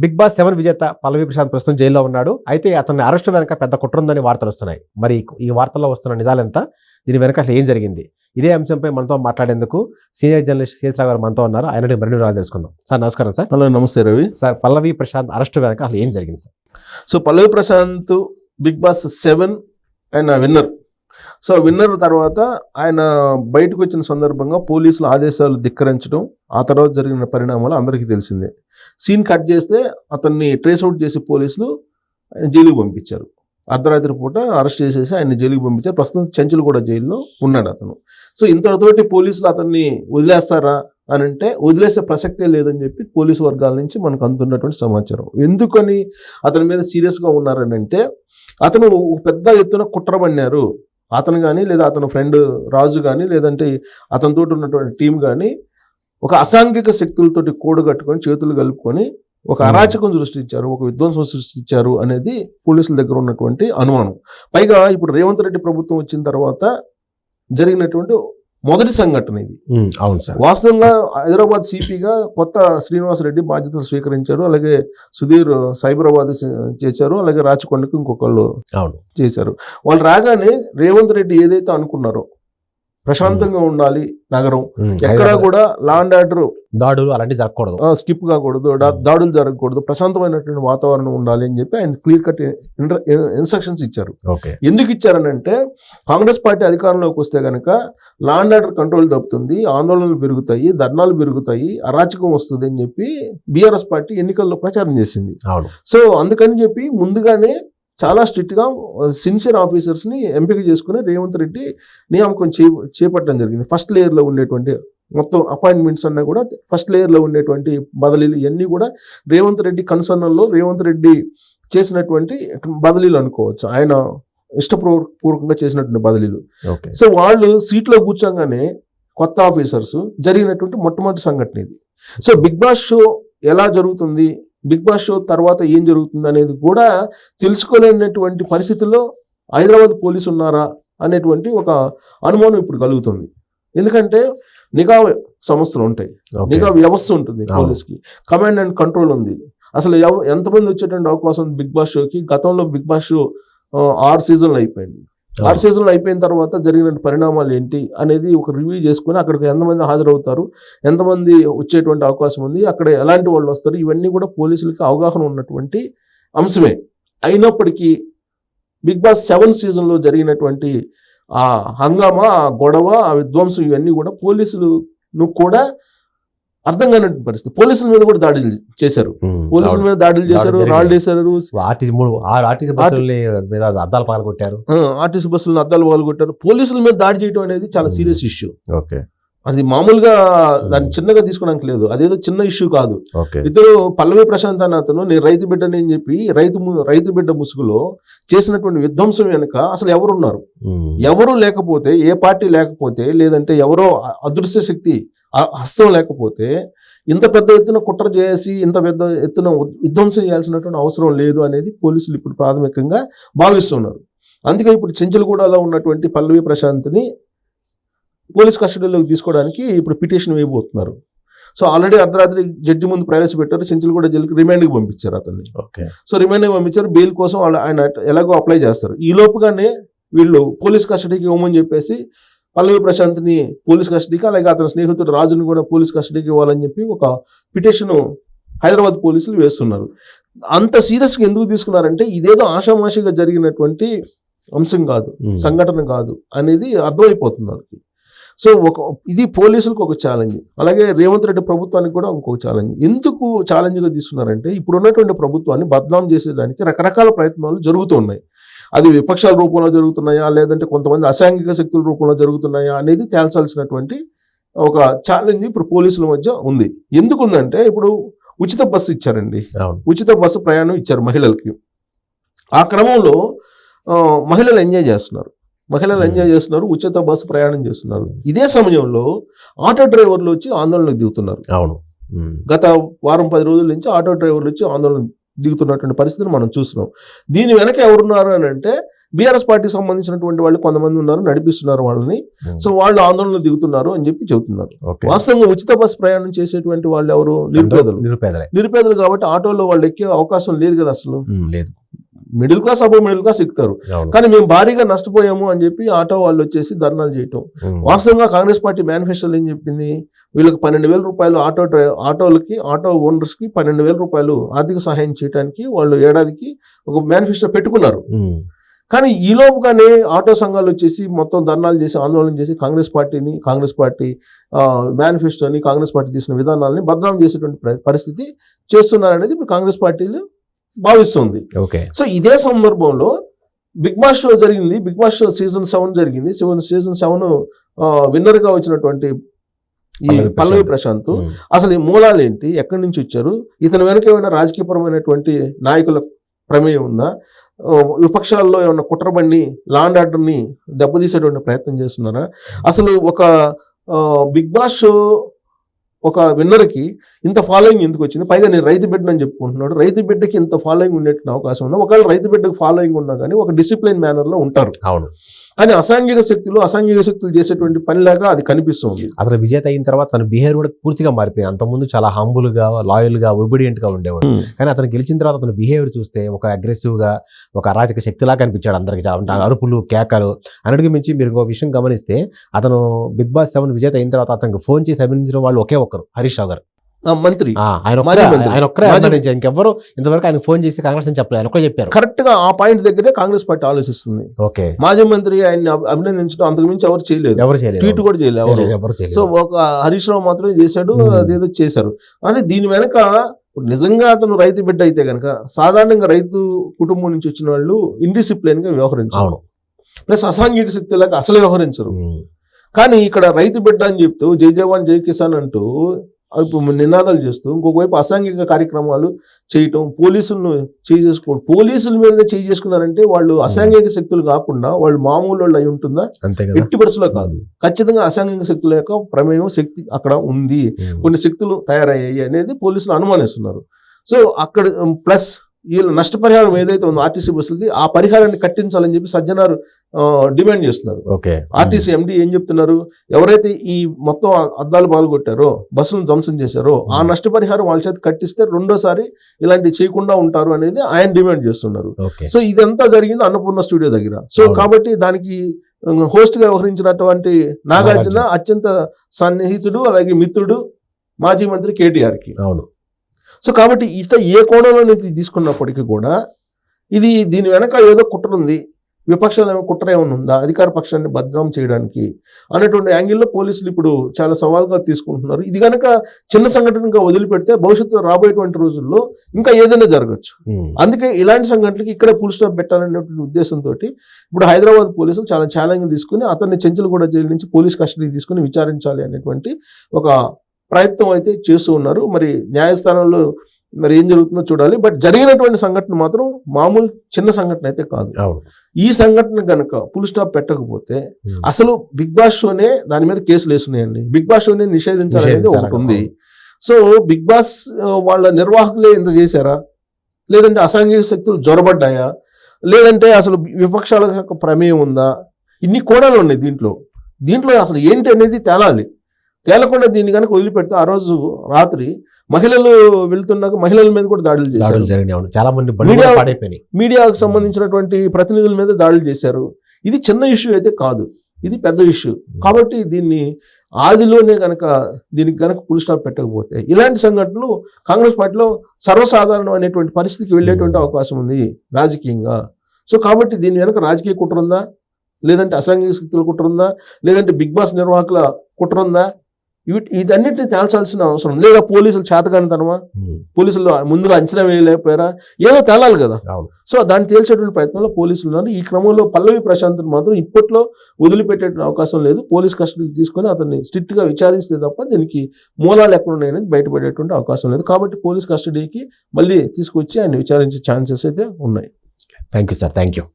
Big Boss seven విజేత పల్లవి ప్రశాంత్ ప్రస్తుతం జైల్లో ఉన్నాడు. అయితే అతన్ని అరెస్ట్ వెనక పెద్ద కుట్ర ఉందని వార్తలు వస్తున్నాయి. మరి ఈ వార్తల్లో వస్తున్న నిజాలెంత? దీని వెనక అసలు ఏం జరిగింది? ఇదే అంశంపై మనతో మాట్లాడేందుకు సీనియర్ జర్నలిస్ట్ శేషరావు గారు మనతో ఉన్నారు. ఆయన మరిన్ని వివరాలు తెలుసుకుందాం. సార్ నమస్కారం సార్. హలో నమస్తే రవి. సార్ పల్లవి ప్రశాంత్ అరెస్ట్ వెనక అసలు ఏం జరిగింది sir? So Pallavi Prashanth Bigg Boss seven ఆయన విన్నర్. సో విన్నర్ తర్వాత ఆయన బయటకు వచ్చిన సందర్భంగా పోలీసుల ఆదేశాలు ధిక్కరించడం ఆ తర్వాత జరిగిన పరిణామాలు అందరికీ తెలిసిందే. సీన్ కట్ చేస్తే అతన్ని ట్రేస్ అవుట్ చేసి పోలీసులు ఆయన జైలుకి పంపించారు. అర్ధరాత్రి పూట అరెస్ట్ చేసేసి ఆయన జైలుకి పంపించారు. ప్రస్తుతం చెంచులు కూడా జైల్లో ఉన్నాడు అతను. సో ఇంతటితోటి పోలీసులు అతన్ని వదిలేస్తారా అని అంటే వదిలేసే ప్రసక్తే లేదని చెప్పి పోలీసు వర్గాల నుంచి మనకు అందుతున్నటువంటి సమాచారం. ఎందుకని అతని మీద సీరియస్గా ఉన్నారని అంటే అతను ఒక పెద్ద ఎత్తున కుట్ర పన్నారు అతను కానీ లేదా అతని ఫ్రెండ్ రాజు కానీ లేదంటే అతనితో ఉన్నటువంటి టీం కానీ ఒక అసాంఘిక శక్తులతోటి కూడు కట్టుకొని చేతులు కలుపుకొని ఒక. అరాచకం సృష్టించారు ఒక విధ్వంసం సృష్టించారు అనేది పోలీసుల దగ్గర ఉన్నటువంటి అనుమానం పైగా ఇప్పుడు రేవంత్ రెడ్డి ప్రభుత్వం వచ్చిన తర్వాత జరిగినటువంటి మొదటి సంఘటన ఇది. అవును సార్. వాస్తవంగా హైదరాబాద్ సిపిగా కొత్త శ్రీనివాసరెడ్డి బాధ్యతలు స్వీకరించారు. అలాగే సుధీర్ సైబరాబాద్ చేశారు. అలాగే రాచకొండకు ఇంకొకళ్ళు అవును. చేశారు. వాళ్ళు రాగానే రేవంత్ రెడ్డి ఏదైతే అనుకున్నారో ప్రశాంతంగా ఉండాలి నగరం. ఎక్కడా కూడా లా అండ్ ఆర్డర్ దాడులు అలాంటివి జరగకూడదు. స్కిప్ కాకూడదు. దాడులు జరగకూడదు. ప్రశాంతమైనటువంటి వాతావరణం ఉండాలి అని చెప్పి ఆయన క్లియర్ కట్ ఇన్స్ట్రక్షన్స్ ఇచ్చారు. ఎందుకు ఇచ్చారనంటే కాంగ్రెస్ పార్టీ అధికారంలోకి వస్తే కనుక లా అండ్ ఆర్డర్ కంట్రోల్ తప్పుతుంది ఆందోళనలు పెరుగుతాయి ధర్నాలు పెరుగుతాయి అరాచకం వస్తుంది అని చెప్పి బీఆర్ఎస్ పార్టీ ఎన్నికల్లో ప్రచారం చేసింది. సో అందుకని చెప్పి ముందుగానే చాలా స్ట్రిక్ట్గా సిన్సియర్ ఆఫీసర్స్ని ఎంపిక చేసుకుని రేవంత్ రెడ్డి నియామకం చే చేపట్టడం జరిగింది. ఫస్ట్ లేయర్లో ఉండేటువంటి మొత్తం అపాయింట్మెంట్స్ అన్నా కూడా ఫస్ట్ లేయర్లో ఉండేటువంటి బదిలీలు ఇవన్నీ కూడా రేవంత్ రెడ్డి కన్సర్న్లో రేవంత్ రెడ్డి చేసినటువంటి బదిలీలు అనుకోవచ్చు. ఆయన ఇష్టపూర్వకంగా చేసినటువంటి బదిలీలు. ఓకే. సో వాళ్ళు సీట్లో కూర్చోగానే కొత్త ఆఫీసర్స్ జరిగినటువంటి మొట్టమొదటి సంఘటన ఇది. సో బిగ్ బాస్ షో ఎలా జరుగుతుంది? బిగ్ బాస్ షో తర్వాత ఏం జరుగుతుంది అనేది కూడా తెలుసుకోలేనటువంటి పరిస్థితుల్లో హైదరాబాద్ పోలీసు ఉన్నారా అనేటువంటి ఒక అనుమానం ఇప్పుడు కలుగుతుంది. ఎందుకంటే నిఘా సంస్థలు ఉంటాయి. నిఘా వ్యవస్థ ఉంటుంది. పోలీస్కి. కమాండ్ అండ్ కంట్రోల్ ఉంది. అసలు ఎంతమంది వచ్చేటువంటి అవకాశం ఉంది బిగ్ బాస్ షోకి? గతంలో బిగ్ బాస్ షో ఆరు సీజన్లు అయిపోయింది. ఆరు. సీజన్లు అయిపోయిన తర్వాత జరిగిన పరిణామాలు ఏంటి అనేది ఒక రివ్యూ చేసుకుని అక్కడికి ఎంతమంది హాజరవుతారు ఎంతమంది వచ్చేటువంటి అవకాశం ఉంది అక్కడ ఎలాంటి వాళ్ళు వస్తారు ఇవన్నీ కూడా పోలీసులకి అవగాహన ఉన్నటువంటి అంశమే అయినప్పటికీ బిగ్ బాస్ సెవెన్ సీజన్లో జరిగినటువంటి ఆ హంగామా ఆ గొడవ ఆ విధ్వంసం ఇవన్నీ కూడా పోలీసులను కూడా అర్థం కానటువంటి పరిస్థితి పోలీసుల మీద కూడా దాడులు చేశారు పోలీసుల. మీద దాడులు చేశారు. రాళ్ళు వేశారు ఆర్టీసీ మూడు ఆరు ఆర్టీసీ బస్సుల మీద అద్దాలు పగలగొట్టారు ఆ, ఆర్టీసీ బస్సులను అద్దాలు పాల్గొట్టారు పోలీసుల మీద దాడి చేయడం అనేది చాలా. సీరియస్ ఇష్యూ ఓకే అది మామూలుగా దాన్ని చిన్నగా తీసుకోవడానికి లేదు. అదేదో చిన్న ఇష్యూ కాదు. ఇద్దరు పల్లవి ప్రశాంత్ అన్న అతను నేను రైతు బిడ్డని అని చెప్పి రైతు రైతు బిడ్డ ముసుగులో చేసినటువంటి విధ్వంసం వెనుక అసలు ఎవరున్నారు? ఎవరు లేకపోతే ఏ పార్టీ లేకపోతే లేదంటే ఎవరో అదృశ్య శక్తి హస్తం లేకపోతే ఇంత పెద్ద ఎత్తున కుట్ర చేసి ఇంత పెద్ద ఎత్తున విధ్వంసం చేయాల్సినటువంటి అవసరం లేదు అనేది పోలీసులు ఇప్పుడు ప్రాథమికంగా భావిస్తున్నారు. అందుకే ఇప్పుడు చెంచలగూడలో ఉన్నటువంటి పల్లవి ప్రశాంత్ని పోలీస్ కస్టడీలోకి తీసుకోవడానికి ఇప్పుడు పిటిషన్ వేయబోతున్నారు. సో ఆల్రెడీ అర్ధరాత్రి జడ్జి ముందు ప్రవేశపెట్టారు చెంచలగూడ జైలుకి రిమాండ్కి పంపించారు అతన్ని. ఓకే. సో రిమైండింగ్ పంపించారు బెయిల్ కోసం ఆయన ఎలాగో అప్లై చేస్తారు. ఈ లోపుగానే వీళ్ళు పోలీస్ కస్టడీకి ఇవ్వమని చెప్పేసి పల్లవి ప్రశాంత్ని పోలీస్ కస్టడీకి అలాగే అతని స్నేహితుడు రాజుని కూడా పోలీస్ కస్టడీకి ఇవ్వాలని చెప్పి ఒక పిటిషన్ హైదరాబాద్ పోలీసులు వేస్తున్నారు. అంత సీరియస్గా ఎందుకు తీసుకున్నారంటే ఇదేదో ఆషామాషిగా జరిగినటువంటి అంశం కాదు సంఘటన కాదు అనేది అర్థమైపోతుంది వాళ్ళకి. సో ఒక ఇది పోలీసులకు ఒక ఛాలెంజ్ అలాగే రేవంత్ రెడ్డి ప్రభుత్వానికి కూడా ఇంకొక ఛాలెంజ్ ఎందుకు ఛాలెంజ్గా తీసుకున్నారంటే ఇప్పుడు ఉన్నటువంటి ప్రభుత్వాన్ని బద్నాం చేసేదానికి రకరకాల ప్రయత్నాలు జరుగుతూ ఉన్నాయి. అది విపక్షాల రూపంలో జరుగుతున్నాయా? లేదంటే కొంతమంది అసాంఘిక శక్తుల రూపంలో జరుగుతున్నాయా? అనేది తేల్చాల్సినటువంటి ఒక ఛాలెంజ్ ఇప్పుడు పోలీసుల మధ్య ఉంది. ఎందుకు ఉందంటే ఇప్పుడు ఉచిత బస్సు ఇచ్చారండి. ఉచిత బస్సు ప్రయాణం ఇచ్చారు మహిళలకి. ఆ క్రమంలో మహిళలు ఎంజాయ్ చేస్తున్నారు. మహిళలు ఎంజాయ్ చేస్తున్నారు ఉచిత బస్సు ప్రయాణం చేస్తున్నారు. ఇదే సమయంలో ఆటో డ్రైవర్లు వచ్చి ఆందోళనకు దిగుతున్నారు. అవును. ఉమ్, గత వారం పది రోజుల నుంచి ఆటో డ్రైవర్లు వచ్చి ఆందోళన దిగుతున్నటువంటి పరిస్థితిని మనం చూస్తున్నాం. దీని వెనక ఎవరున్నారు అని అంటే బీఆర్ఎస్ పార్టీకి సంబంధించినటువంటి వాళ్ళు కొంతమంది ఉన్నారు నడిపిస్తున్నారు వాళ్ళని. సో వాళ్ళు ఆందోళనలో దిగుతున్నారు అని చెప్పి చెబుతున్నారు. వాస్తవంగా ఉచిత బస్ ప్రయాణం చేసేటువంటి వాళ్ళు ఎవరు? నిరుపేదలు. నిరుపేదలే. నిరుపేదలు కాబట్టి ఆటోలో వాళ్ళు ఎక్కే అవకాశం లేదు కదా అసలు. లేదు. మిడిల్ క్లాస్ అబో మిడిల్ క్లాస్ ఎక్కుతారు. కానీ మేము భారీగా నష్టపోయాము అని చెప్పి ఆటో వాళ్ళు వచ్చేసి ధర్నాలు చేయటం. వాస్తవంగా కాంగ్రెస్ పార్టీ మేనిఫెస్టోలో ఏం చెప్పింది? వీళ్ళకి పన్నెండు వేల రూపాయలు ఆటో డ్రై ఆటోలకి ఆటో ఓనర్స్కి పన్నెండు వేల రూపాయలు ఆర్థిక సహాయం చేయడానికి వాళ్ళు ఏడాదికి ఒక మేనిఫెస్టో పెట్టుకున్నారు. కానీ ఈ లోపుగానే ఆటో సంఘాలు వచ్చేసి మొత్తం ధర్నాలు చేసి ఆందోళన చేసి కాంగ్రెస్ పార్టీని కాంగ్రెస్ పార్టీ మేనిఫెస్టోని కాంగ్రెస్ పార్టీ తీసుకున్న విధానాలని బదనాం చేసేటువంటి ప్ర- పరిస్థితి చేస్తున్నారనేది ఇప్పుడు కాంగ్రెస్ పార్టీలు భావిస్తుంది. ఓకే. సో ఇదే సందర్భంలో బిగ్ బాస్ షో జరిగింది. Bigg Boss show season seven జరిగింది. సెవెన్ సీజన్ సెవెన్ విన్నర్గా వచ్చినటువంటి ఈ పల్లవి ప్రశాంత్. అసలు ఈ మూలాలు ఏంటి ఎక్కడి నుంచి వచ్చారు? ఇతని వెనక ఏమైనా రాజకీయపరమైనటువంటి నాయకుల ప్రమేయం ఉందా? విపక్షాల్లో ఏమైనా కుట్రబండి లాండ్ ఆర్డర్ని దెబ్బతీసేటువంటి ప్రయత్నం చేస్తున్నారా? అసలు ఒక బిగ్ బాస్ షో ఒక విన్నర్కి ఇంత ఫాలోయింగ్ ఎందుకు వచ్చింది? పైగా నేను రైతు బిడ్డని చెప్పుకుంటున్నాడు. రైతు బిడ్డకి ఇంత ఫాలోయింగ్ ఉండేటువంటి అవకాశం ఉందా? ఒకవేళ రైతు బిడ్డకి ఫాలోయింగ్ ఉన్నా కానీ ఒక డిసిప్లిన్ మేనర్లో ఉంటారు. అవును. కానీ అసాంఘిక శక్తులు అసాంఘిక శక్తులు చేసేటువంటి పనిలాగా అది కనిపిస్తుంది. అతను విజేత అయిన తర్వాత తన బిహేవియర్ కూడా పూర్తిగా మారిపోయింది అంతకుముందు చాలా హంబుల్గా లాయల్గా ఒబీడియంట్గా ఉండేవాడు. కానీ అతను గెలిచిన తర్వాత అతను బిహేవియర్ చూస్తే ఒక అగ్రెసివ్గా ఒక అరాచక శక్తిలా కనిపించాడు అందరికి. చాలా అరుపులు కేకలు అన్నిటికి మించి మీరు ఇంకో విషయం గమనిస్తే అతను బిగ్ బాస్ సెవెన్ విజేత అయిన తర్వాత అతనికి ఫోన్ చేసి అభినందించిన వాళ్ళు ఒకే ఒక్కరు హరీష్ రావు గారు. మంత్రి. ఆయన. ఆయన ఒక్కరే ఇంకెవ్వరు? ఇంతవరకు ఆయన ఫోన్ చేసి కాంగ్రెస్ అని చెప్పలేదు. ఆయన ఒక్కరే చెప్పారు. కరెక్ట్గా ఆ పాయింట్ దగ్గరే కాంగ్రెస్ పార్టీ ఆలోచిస్తుంది. ఓకే. మాజీ మంత్రి ఆయన్ని అభి- అభినందించడం అంతకు మించి ఎవరు చేయలేదు. ఎవరు చేయలేదు. ట్వీట్ కూడా చేయలేదు సో ఒక హరీష్ రావు మాత్రమే చేశాడు. అదేదో చేశారు. అదే దీని వెనక నిజంగా అతను రైతు బిడ్డ అయితే కనుక సాధారణంగా రైతు కుటుంబం నుంచి వచ్చిన వాళ్ళు ఇండిసిప్లిన్గా వ్యవహరించారు ప్లస్ అసాంఘిక శక్తులకు అసలు వ్యవహరించరు. కానీ ఇక్కడ రైతు బిడ్డ అని చెప్తూ జై జవాన్ జై కిసాన్ అంటూ నినాదాలు చేస్తూ ఇంకొక వైపు అసాంఘిక కార్యక్రమాలు చేయటం పోలీసులను చేసుకోవడం పోలీసుల మీద చేసుకున్నారంటే వాళ్ళు అసాంఘిక శక్తులు కాకుండా వాళ్ళు మామూలు వాళ్ళు అయి ఉంటుందా? ఎట్టి పరిస్థితుల్లో కాదు. ఖచ్చితంగా అసాంఘిక శక్తుల యొక్క ప్రమేయం శక్తి అక్కడ ఉంది. కొన్ని శక్తులు తయారయ్యాయి అనేది పోలీసులు అనుమానిస్తున్నారు. సో అక్కడ ప్లస్ వీళ్ళ నష్టపరిహారం ఏదైతే ఉందో ఆర్టీసీ బస్సులకి ఆ పరిహారాన్ని కట్టించాలని చెప్పి సజ్జనారు డిమాండ్ చేస్తున్నారు. ఓకే. ఆర్టీసీ ఎండి ఏం చెప్తున్నారు? ఎవరైతే ఈ మొత్తం అద్దాలు పాల్గొట్టారో బస్సులను ధ్వంసం చేశారో ఆ. నష్టపరిహారం వాళ్ళ చేత కట్టిస్తే రెండోసారి ఇలాంటివి చేయకుండా ఉంటారు అనేది ఆయన డిమాండ్ చేస్తున్నారు. సో ఇదంతా జరిగింది అన్నపూర్ణ స్టూడియో దగ్గర. సో. కాబట్టి దానికి హోస్ట్గా వ్యవహరించినటువంటి నాగార్జున నాగార్జున. అత్యంత సన్నిహితుడు అలాగే మిత్రుడు మాజీ మంత్రి కేటీఆర్కి అవును. సో కాబట్టి ఇత ఏ కోణంలో నుంచి తీసుకున్నప్పటికీ కూడా ఇది దీని వెనక ఏదో కుట్ర ఉంది విపక్షాలు ఏమో కుట్ర ఏమైనా ఉందా అధికార పక్షాన్ని బద్నాం చేయడానికి అనేటువంటి యాంగిల్లో పోలీసులు ఇప్పుడు చాలా సవాల్గా తీసుకుంటున్నారు. ఇది కనుక చిన్న సంఘటనగా వదిలిపెడితే భవిష్యత్తులో రాబోయేటువంటి రోజుల్లో ఇంకా ఏదైనా జరగచ్చు. ఉమ్, అందుకే ఇలాంటి సంఘటనలకి ఇక్కడే ఫుల్ స్టాప్ పెట్టాలనేటువంటి ఉద్దేశంతో ఇప్పుడు హైదరాబాద్ పోలీసులు చాలా ఛాలెంజ్ తీసుకుని అతన్ని చెంచలగూడ జైలు నుంచి పోలీస్ కస్టడీ తీసుకుని విచారించాలి అనేటువంటి ఒక ప్రయత్నం అయితే చేస్తూ ఉన్నారు. మరి న్యాయస్థానంలో మరి ఏం జరుగుతుందో చూడాలి. బట్ జరిగినటువంటి సంఘటన మాత్రం మామూలు చిన్న సంఘటన అయితే కాదు. ఈ సంఘటన కనుక ఫుల్ స్టాప్ పెట్టకపోతే అసలు బిగ్ బాస్ షోనే దాని మీద కేసులు వేస్తున్నాయండి. బిగ్ బాస్ షోనే నిషేధించాలనేది ఒకటి. ఉంది. సో బిగ్ బాస్ వాళ్ళ నిర్వాహకులే ఇంత చేశారా? లేదంటే అసాంఘిక శక్తులు జ్వరబడ్డాయా లేదంటే అసలు విపక్షాల యొక్క ప్రమేయం ఉందా? ఇన్ని కోణాలు ఉన్నాయి దీంట్లో. దీంట్లో అసలు ఏంటి అనేది తేలాలి. తేలకుండా దీన్ని కనుక వదిలిపెడితే ఆ రోజు రాత్రి మహిళలు వెళ్తున్నాక మహిళల మీద కూడా దాడులు చేశారు. జరిగినాయి చాలా మంది పాడైపోయినాయి. మీడియాకు సంబంధించినటువంటి ప్రతినిధుల మీద దాడులు చేశారు. ఇది చిన్న ఇష్యూ అయితే కాదు. ఇది పెద్ద ఇష్యూ. కాబట్టి దీన్ని ఆదిలోనే గనక దీనికి గనక ఫుల్ స్టాప్ పెట్టకపోతే ఇలాంటి సంఘటనలు కాంగ్రెస్ పార్టీలో సర్వసాధారణం అనేటువంటి పరిస్థితికి వెళ్ళేటువంటి అవకాశం ఉంది రాజకీయంగా. సో కాబట్టి దీని వెనక రాజకీయ కుట్ర ఉందా? లేదంటే అసాంఘిక శక్తుల కుట్ర ఉందా? లేదంటే బిగ్ బాస్ నిర్వాహకుల కుట్ర ఉందా? వీటి ఇదన్నిటిని తేల్చాల్సిన అవసరం ఉంది. లేదా పోలీసులు చేతగానితనమా? పోలీసులు ముందుగా అంచనా వేయలేకపోయారా? ఏదో తేలాలి కదా. సో దాన్ని తేల్చేటువంటి ప్రయత్నంలో పోలీసులు ఉన్నారు. ఈ క్రమంలో పల్లవి ప్రశాంత్ని మాత్రం ఇప్పట్లో వదిలిపెట్టే అవకాశం లేదు. పోలీస్ కస్టడీకి తీసుకొని అతన్ని స్ట్రిక్ట్గా విచారిస్తే తప్ప దీనికి మూలాలు ఎక్కడ ఉన్నాయనేది బయటపడేటువంటి అవకాశం లేదు. కాబట్టి పోలీస్ కస్టడీకి మళ్ళీ తీసుకొచ్చి ఆయన విచారించే ఛాన్సెస్ అయితే ఉన్నాయి. Thank you sir. Thank you